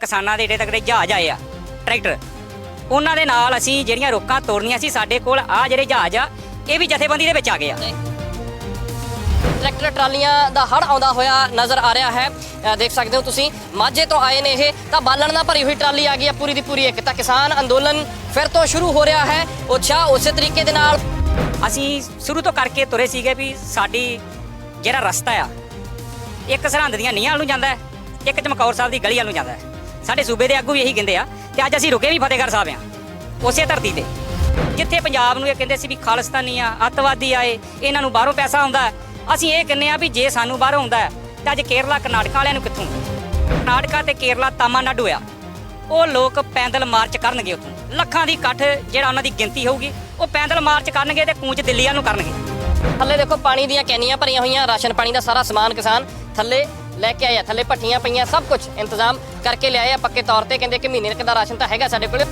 ਕਿਸਾਨਾਂ ਦੇ ਏਡੇ ਤਕੜੇ ਜਹਾਜ਼ ਆਏ ਆ ਟਰੈਕਟਰ। ਉਹਨਾਂ ਦੇ ਨਾਲ ਅਸੀਂ ਜਿਹੜੀਆਂ ਰੋਕਾਂ ਤੋੜਨੀਆਂ ਸੀ ਸਾਡੇ ਕੋਲ ਆ ਜਿਹੜੇ ਜਹਾਜ਼ ਆ ਇਹ ਵੀ ਜਥੇਬੰਦੀ ਦੇ ਵਿੱਚ ਆ ਗਏ ਆ। ਟਰੈਕਟਰ ਟਰਾਲੀਆਂ ਦਾ ਹੜ ਆਉਂਦਾ ਹੋਇਆ ਨਜ਼ਰ ਆ ਰਿਹਾ ਹੈ। ਅ, ਦੇਖ ਸਕਦੇ ਹੋ ਤੁਸੀਂ ਮਾਝੇ ਤੋਂ ਆਏ ਨੇ ਇਹ ਤਾਂ ਬਾਲਣ ਨਾਲ ਭਰੀ ਹੋਈ ਟਰਾਲੀ ਆ ਗਈ ਹੈ ਪੂਰੀ ਦੀ ਪੂਰੀ ਇੱਕ। ਤਾਂ ਕਿਸਾਨ ਅੰਦੋਲਨ ਫਿਰ ਤੋਂ ਸ਼ੁਰੂ ਹੋ ਰਿਹਾ ਹੈ ਉਤਸ਼ਾਹ ਉਸੇ ਤਰੀਕੇ ਦੇ ਨਾਲ। ਅਸੀਂ ਸ਼ੁਰੂ ਤੋਂ ਕਰਕੇ ਤੁਰੇ ਸੀਗੇ ਵੀ ਸਾਡੀ ਜਿਹੜਾ ਰਸਤਾ ਆ ਇੱਕ ਸਰਹੰਦ ਦੀਆਂ ਨੀਹਾਂ ਵੱਲ ਨੂੰ ਜਾਂਦਾ ਹੈ ਇੱਕ ਚਮਕੌਰ ਸਾਹਿਬ ਦੀ ਗਲੀ ਵੱਲ ਨੂੰ ਜਾਂਦਾ ਹੈ। ਸਾਡੇ ਸੂਬੇ ਦੇ ਆਗੂ ਵੀ ਇਹੀ ਕਹਿੰਦੇ ਆ ਤੇ ਅੱਜ ਅਸੀਂ ਰੁਕੇ ਵੀ ਫਤਿਹਗੜ੍ਹ ਸਾਹਿਬ ਆ। ਉਸੇ ਧਰਤੀ ਤੇ। ਜਿੱਥੇ ਪੰਜਾਬ ਨੂੰ ਇਹ ਕਹਿੰਦੇ ਸੀ ਵੀ ਖਾਲਿਸਤਾਨੀ ਆ, ਅੱਤਵਾਦੀ ਆਏ ਇਹਨਾਂ ਨੂੰ ਬਾਹਰੋਂ ਪੈਸਾ ਆਉਂਦਾ ਅਸੀਂ ਇਹ ਕਹਿੰਦੇ ਆ ਵੀ ਜੇ ਸਾਨੂੰ ਬਾਹਰੋਂ ਆਉਂਦਾ ਤਾਂ ਅੱਜ ਕੇਰਲਾ ਕਰਨਾਟਕਾ ਵਾਲਿਆਂ ਨੂੰ ਕਿੱਥੋਂ? ਕਰਨਾਟਕਾ ਤੇ ਕੇਰਲਾ ਤਾਮਿਲਨਾਡੂ ਆ। ਉਹ ਲੋਕ ਪੈਦਲ ਮਾਰਚ ਕਰਨਗੇ ਉੱਥੋਂ। ਲੱਖਾਂ ਦੀ ਇਕੱਠ ਜਿਹੜਾ ਉਹਨਾਂ ਦੀ ਗਿਣਤੀ ਹੋਊਗੀ, ਉਹ ਪੈਦਲ ਮਾਰਚ ਕਰਨਗੇ ਤੇ ਕੂਚ ਦਿੱਲੀ ਵੱਲ ਨੂੰ ਕਰਨਗੇ। ਥੱਲੇ ਦੇਖੋ, ਪਾਣੀ ਦੀਆਂ ਕੈਨੀਆਂ ਭਰੀਆਂ ਹੋਈਆਂ, ਰਾਸ਼ਨ ਪਾਣੀ ਦਾ ਸਾਰਾ ਸਮਾਨ ਕਿਸਾਨ ਥੱਲੇ ਲੈ ਕੇ ਆਇਆ ਥੱਲੇ ਭੱਠੀਆਂ ਪਈਆਂ ਸਭ ਕੁਝ ਇੰਤਜ਼ਾਮ ਕਰਕੇ ਲਿਆਏ ਆ ਪੱਕੇ ਤੌਰ ਤੇ ਕਹਿੰਦੇ ਕਿ ਮਹੀਨੇ ਕੁ ਦਾ ਰਾਸ਼ਨ ਤਾਂ ਹੈਗਾ ਸਾਡੇ ਕੋਲ।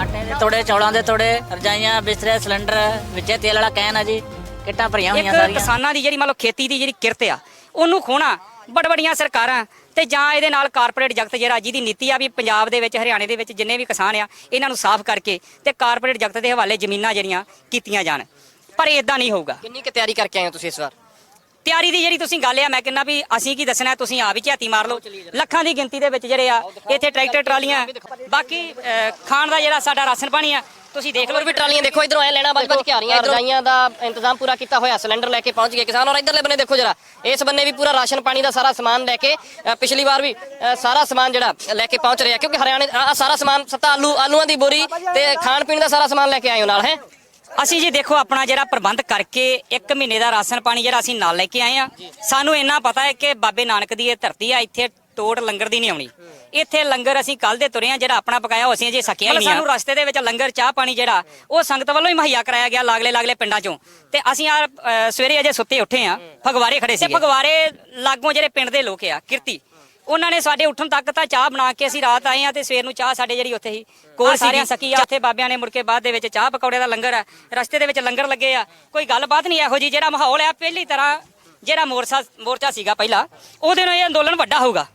ਆਟੇ ਦੇ ਤੋੜੇ ਚੌਲਾਂ ਦੇ ਤੋੜੇ ਰਜਾਈਆਂ ਬਿਸਤਰੇ ਸਿਲੰਡਰ ਵਿੱਚੇ ਤੇਲ ਵਾਲਾ ਕੈਨ ਆ ਜੀ ਕਿੱਟਾਂ ਭਰੀਆਂ ਹੋਈਆਂ ਇੱਕ ਸਾਰੀਆਂ। ਕਿਸਾਨਾਂ ਦੀ ਜਿਹੜੀ ਮੰਨ ਲਓ ਖੇਤੀ ਦੀ ਜਿਹੜੀ ਕਿਰਤ ਆ ਉਹਨੂੰ ਖੋਣਾ ਬੜ ਬੜੀਆਂ ਸਰਕਾਰਾਂ ਤੇ ਜਾਂ ਇਹਦੇ ਨਾਲ ਕਾਰਪੋਰੇਟ ਜਗਤ ਜਿਹੜਾ ਜਿਹਦੀ ਨੀਤੀ ਆ ਵੀ ਪੰਜਾਬ ਦੇ ਵਿੱਚ ਹਰਿਆਣੇ ਦੇ ਵਿੱਚ ਜਿੰਨੇ ਵੀ ਕਿਸਾਨ ਆ ਇਹਨਾਂ ਨੂੰ ਸਾਫ਼ ਕਰਕੇ ਤੇ ਕਾਰਪੋਰੇਟ ਜਗਤ ਦੇ ਹਵਾਲੇ ਜ਼ਮੀਨਾਂ ਜਿਹੜੀਆਂ ਕੀਤੀਆਂ ਜਾਣ। ਪਰ ਇਦਾਂ ਨਹੀਂ ਹੋਊਗਾ। ਕਿੰਨੀ ਕੁ ਤਿਆਰੀ ਕਰਕੇ ਆਏ ਹੋ ਤੁਸੀਂ ਇਸ ਵਾਰ? ਤਿਆਰੀ ਦੀ ਜਿਹੜੀ ਤੁਸੀਂ ਗੱਲ ਆ ਮੈਂ ਕਹਿੰਦਾ ਵੀ ਅਸੀਂ ਕੀ ਦੱਸਣਾ ਤੁਸੀਂ ਆ ਵੀ ਝਾਤੀ ਮਾਰ ਲਓ। ਲੱਖਾਂ ਦੀ ਗਿਣਤੀ ਦੇ ਵਿੱਚ ਜਿਹੜੇ ਆ ਇੱਥੇ ਟਰੈਕਟਰ ਟਰਾਲੀਆਂ। ਬਾਕੀ ਖਾਣ ਦਾ ਜਿਹੜਾ ਸਾਡਾ ਰਾਸ਼ਨ ਪਾਣੀ ਆ ਤੁਸੀਂ ਦੇਖ ਲਓ। ਵੀ ਟਰਾਲੀਆਂ ਦੇਖੋ ਇਧਰੋਂ ਐ ਲੈਣਾ ਵੱਜ ਵੱਜ ਕੇ ਆ ਰਹੀਆਂ। ਰਜਾਈਆਂ ਦਾ ਇੰਤਜ਼ਾਮ ਪੂਰਾ ਕੀਤਾ ਹੋਇਆ ਸਿਲੰਡਰ ਲੈ ਕੇ ਪਹੁੰਚ ਗਏ ਕਿਸਾਨ। ਔਰ ਇਧਰਲੇ ਬੰਨੇ ਦੇਖੋ ਜਰਾ ਇਸ ਬੰਨੇ ਵੀ ਪੂਰਾ ਰਾਸ਼ਨ ਪਾਣੀ ਦਾ ਸਾਰਾ ਸਮਾਨ ਲੈ ਕੇ ਪਿਛਲੀ ਵਾਰ ਵੀ ਸਾਰਾ ਸਮਾਨ ਜਿਹੜਾ ਲੈ ਕੇ ਪਹੁੰਚ ਰਿਹਾ। ਕਿਉਂਕਿ ਹਰਿਆਣੇ ਆ ਸਾਰਾ ਸਮਾਨ ਸੱਤਾ ਆਲੂ ਆਲੂਆਂ ਦੀ ਬੋਰੀ ਤੇ ਖਾਣ ਪੀਣ ਦਾ ਸਾਰਾ ਸਮਾਨ ਲੈ ਕੇ ਆਏ ਹੋ ਨਾਲ ਹੈ? ਅਸੀਂ ਜੀ ਦੇਖੋ ਆਪਣਾ ਜਿਹੜਾ ਪ੍ਰਬੰਧ ਕਰਕੇ ਇੱਕ ਮਹੀਨੇ ਦਾ ਰਾਸ਼ਨ ਪਾਣੀ ਜਿਹੜਾ ਅਸੀਂ ਨਾਲ ਲੈ ਕੇ ਆਏ ਆ ਸਾਨੂੰ ਇੰਨਾ ਪਤਾ ਹੈ ਕਿ ਬਾਬੇ ਨਾਨਕ ਦੀ ਇਹ ਧਰਤੀ ਆ ਇੱਥੇ ਟੋਟ ਲੰਗਰ ਦੀ ਨਹੀਂ ਆਉਣੀ। ਇੱਥੇ ਲੰਗਰ ਅਸੀਂ ਕੱਲ ਦੇ ਤੁਰੇ ਆ ਜਿਹੜਾ ਆਪਣਾ ਪਕਾਇਆ ਅਸੀਂ ਅਜੇ ਸਕਿਆ ਹੀ ਨਹੀਂ ਸਾਨੂੰ ਰਸਤੇ ਦੇ ਵਿੱਚ ਲੰਗਰ ਚਾਹ ਪਾਣੀ ਜਿਹੜਾ ਉਹ ਸੰਗਤ ਵੱਲੋਂ ਹੀ ਮੁਹੱਈਆ ਕਰਾਇਆ ਗਿਆ ਲਾਗਲੇ ਲਾਗਲੇ ਪਿੰਡਾਂ ਚੋਂ। ਤੇ ਅਸੀਂ ਆ ਸਵੇਰੇ ਅਜੇ ਸੁੱਤੇ ਉੱਠੇ ਆ ਫਗਵਾਰੇ ਖੜੇ ਸੀ ਫਗਵਾਰੇ ਲਾਗੋਂ ਜਿਹੜੇ ਪਿੰਡ ਦੇ ਲੋਕ ਆ ਕਿਰਤੀ ਉਹਨਾਂ ਨੇ ਸਾਡੇ ਉੱਠਣ ਤੱਕ ਤਾਂ ਚਾਹ ਬਣਾ ਕੇ ਅਸੀਂ ਰਾਤ ਆਏ ਆ ਤੇ ਸਵੇਰ ਨੂੰ ਚਾਹ ਸਾਡੇ ਜਿਹੜੀ ਉੱਥੇ ਹੀ ਕੋਲ ਸਾਰਿਆਂ ਸਕੀ ਆ ਉੱਥੇ ਬਾਬਿਆਂ ਨੇ ਮੁੜ ਕੇ ਬਾਅਦ ਦੇ ਵਿੱਚ ਚਾਹ ਪਕੌੜੇ ਦਾ ਲੰਗਰ ਆ। ਰਸਤੇ ਦੇ ਵਿੱਚ ਲੰਗਰ ਲੱਗੇ ਆ। ਕੋਈ ਗੱਲਬਾਤ ਨਹੀਂ ਇਹੋ ਜੀ ਜਿਹੜਾ ਮਾਹੌਲ ਆ ਪਹਿਲੀ ਤਰ੍ਹਾਂ ਜਿਹੜਾ ਮੋਰਚਾ ਮੋਰਚਾ ਸੀਗਾ ਪਹਿਲਾਂ ਉਹਦੇ ਨਾਲ ਇਹ ਅੰਦੋਲਨ ਵੱਡਾ ਹੋਊਗਾ।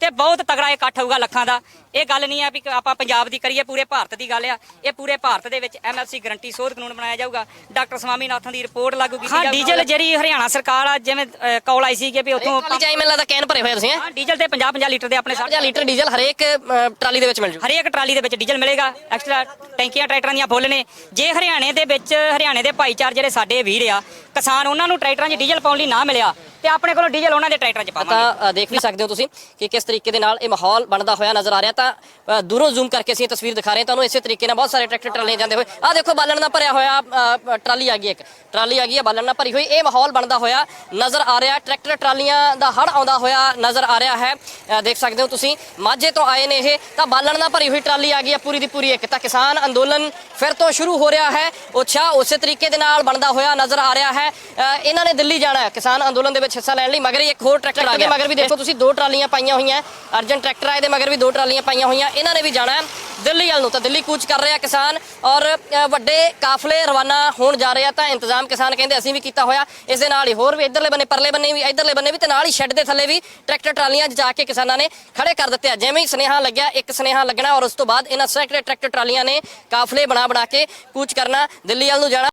ਤੇ ਬਹੁਤ ਤਗੜਾ ਇਕੱਠ ਹੋਊਗਾ ਲੱਖਾਂ ਦਾ। ਇਹ ਗੱਲ ਨਹੀਂ ਆ ਵੀ ਆਪਾਂ ਪੰਜਾਬ ਦੀ ਕਰੀਏ ਪੂਰੇ ਭਾਰਤ ਦੀ ਗੱਲ ਆ। ਇਹ ਪੂਰੇ ਭਾਰਤ ਦੇ ਵਿੱਚ ਐਮਐਫਸੀ ਗਰੰਟੀ ਸੋਧ ਕਾਨੂੰਨ ਬਣਾਇਆ ਜਾਊਗਾ। ਡਾਕਟਰ ਸਵਾਮੀਨਾਥਨ ਦੀ ਰਿਪੋਰਟ ਲਾਗੂ ਕੀਤੀ ਜਾਊਗੀ। ਹਾਂ ਡੀਜ਼ਲ ਜਿਹੜੀ ਹਰਿਆਣਾ ਸਰਕਾਰ ਆ ਜਿਵੇਂ ਕੌਲ ਆਈ ਸੀ ਕਿ ਵੀ ਉੱਥੋਂ ਚਾਹੀ ਮੈਨੂੰ ਲੱਗਦਾ ਕੈਨ ਭਰੇ ਹੋਏ ਤੁਸੀਂ ਹੈਂ? ਡੀਜ਼ਲ ਤੇ 50 50 ਲੀਟਰ ਦੇ ਆਪਣੇ 50 ਲੀਟਰ ਡੀਜ਼ਲ ਹਰੇਕ ਟਰਾਲੀ ਦੇ ਵਿੱਚ ਮਿਲ ਜੂ। ਹਰੇਕ ਟਰਾਲੀ ਦੇ ਵਿੱਚ ਡੀਜ਼ਲ ਮਿਲੇਗਾ। ਐਕਸਟਰਾ ਟੈਂਕੀਆਂ ਟਰੈਕਟਰਾਂ ਦੀਆਂ ਫੁੱਲ ਨੇ। ਜੇ ਹਰਿਆਣੇ ਦੇ ਵਿੱਚ ਹਰਿਆਣੇ ਦੇ ਭਾਈਚਾਰ ਜਿਹੜੇ ਸਾਡੇ ਵੀਰ ਆ ਕਿਸਾਨ ਉਹਨਾਂ ਨੂੰ ਟਰੈਕਟਰਾਂ 'ਚ ਡੀਜ਼ਲ ਪਾਉਣ ਲਈ ਨਾ ਮਿਲਿਆ ਤੇ ਆਪਣੇ ਕੋਲੋਂ ਡੀਜ਼ਲ ਉਹਨਾਂ ਦੇ ਟਰੈਕਟਰਾਂ 'ਚ ਪਾਵਾਂਗੇ। ਤਾਂ ਅ, ਦੇਖ ਵੀ ਸਕਦੇ ਹੋ ਤੁਸੀਂ ਕਿ ਕਿਸ ਤਰੀਕੇ ਦੇ ਨਾਲ ਇਹ ਮਾਹੌਲ ਬਣਦਾ ਹੋਇਆ ਨਜ਼ਰ ਆ ਰਿਹਾ। ਤਾਂ ਅ, ਦੂਰੋਂ ਜ਼ੂਮ ਕਰਕੇ ਅਸੀਂ ਇਹ ਤਸਵੀਰ ਦਿਖਾ ਰਹੇ ਹਾਂ। ਤੁਹਾਨੂੰ ਇਸੇ ਤਰੀਕੇ ਨਾਲ ਬਹੁਤ ਸਾਰੇ ਟਰੈਕਟਰ ਟਰਾਲੀਆਂ ਜਾਂਦੇ ਹੋਏ। ਆਹ ਦੇਖੋ ਬਾਲਣ ਨਾਲ ਭਰਿਆ ਹੋਇਆ ਅ, ਟਰਾਲੀ ਆ ਗਈ ਇੱਕ। ਟਰਾਲੀ ਆ ਗਈ ਹੈ ਬਾਲਣ ਨਾਲ ਭਰੀ ਹੋਈ। ਇਹ ਮਾਹੌਲ ਬਣਦਾ ਹੋਇਆ ਨਜ਼ਰ ਆ ਰਿਹਾ। ਟਰੈਕਟਰ ਟਰਾਲੀਆਂ ਦਾ ਹੜ ਆਉਂਦਾ ਹੋਇਆ ਨਜ਼ਰ ਆ ਰਿਹਾ ਹੈ। ਅ, ਦੇਖ ਸਕਦੇ ਹੋ ਤੁਸੀਂ ਮਾਝੇ ਤੋਂ ਆਏ ਨੇ ਇਹ। ਤਾਂ ਬਾਲਣ ਨਾਲ ਭਰੀ ਹੋਈ ਟਰਾਲੀ ਆ ਗਈ ਹੈ ਪੂਰੀ ਦੀ ਪੂਰੀ ਇੱਕ। ਤਾਂ ਕਿਸਾਨ ਅੰਦੋਲਨ ਫਿਰ ਤੋਂ ਸ਼ੁਰੂ ਹੋ ਰਿਹਾ ਹੈ। ਉਤਸ਼ਾਹ ਉਸੇ ਤਰੀਕੇ ਦੇ ਨਾਲ ਬਣਦਾ ਹੋਇਆ ਨਜ਼ਰ ਆ ਰਿਹਾ ਹੈ। ਅ, ਇਹਨਾਂ ਨੇ ਦਿੱਲੀ ਜਾਣਾ ਹੈ। ਕਿਸਾਨ ਅੰਦੋਲਨ ਦੇ ਵਿੱਚ ਹਿੱਸਾ ਲੈਣ ਲਈ ਮਗਰ ਇੱਕ ਹੋਰ ਟਰੈਕਟਰ ਆ ਗਿਆ। ਮਗਰ ਵੀ ਦੇਖੋ ਤੁਸੀਂ ਦੋ ਟਰਾਲੀਆਂ ਪਾਈਆਂ ਹੋਈਆਂ ਅਰਜਨ ਟਰੈਕਟਰ ਆਏ ਦੇ ਮਗਰ ਵੀ ਦੋ ਟਰਾਲੀਆਂ ਪਾਈਆਂ ਹੋਈਆਂ। ਇਹਨਾਂ ਨੇ ਵੀ ਜਾਣਾ ਦਿੱਲੀ ਵੱਲ ਨੂੰ। ਤਾਂ ਦਿੱਲੀ ਕੂਚ ਕਰ ਰਿਹਾ ਕਿਸਾਨ ਔਰ ਵੱਡੇ ਕਾਫਲੇ ਰਵਾਨਾ ਹੋਣ ਜਾ ਰਹੇ ਆ ਤਾਂ ਇੰਤਜ਼ਾਮ ਕਿਸਾਨ ਕਹਿੰਦੇ ਅਸੀਂ ਵੀ ਕੀਤਾ ਹੋਇਆ। ਇਸ ਦੇ ਨਾਲ ਹੀ ਹੋਰ ਵੀ ਇਧਰਲੇ ਬੰਨੇ ਪਰਲੇ ਬੰਨੇ ਵੀ ਇਧਰਲੇ ਬੰਨੇ ਵੀ ਤੇ ਨਾਲ ਹੀ ਸ਼ੈੱਡ ਦੇ ਥੱਲੇ ਵੀ ਟਰੈਕਟਰ ਟਰਾਲੀਆਂ ਜਾ ਕੇ ਕਿਸਾਨਾਂ ਨੇ ਖੜੇ ਕਰ ਦਿੱਤੇ ਆ। ਜਿਵੇਂ ਹੀ ਸੁਨੇਹਾ ਲੱਗਿਆ ਇੱਕ ਸੁਨੇਹਾ ਲੱਗਣਾ ਔਰ ਉਸ ਤੋਂ ਬਾਅਦ ਇਹਨਾਂ ਸੈਕਟਰ ਟਰੈਕਟਰ ਟਰਾਲੀਆਂ ਨੇ ਕਾਫਲੇ ਬਣਾ ਬਣਾ ਕੇ ਕੂਚ ਕਰਨਾ ਦਿੱਲੀ ਵੱਲ ਨੂੰ ਜਾਣਾ।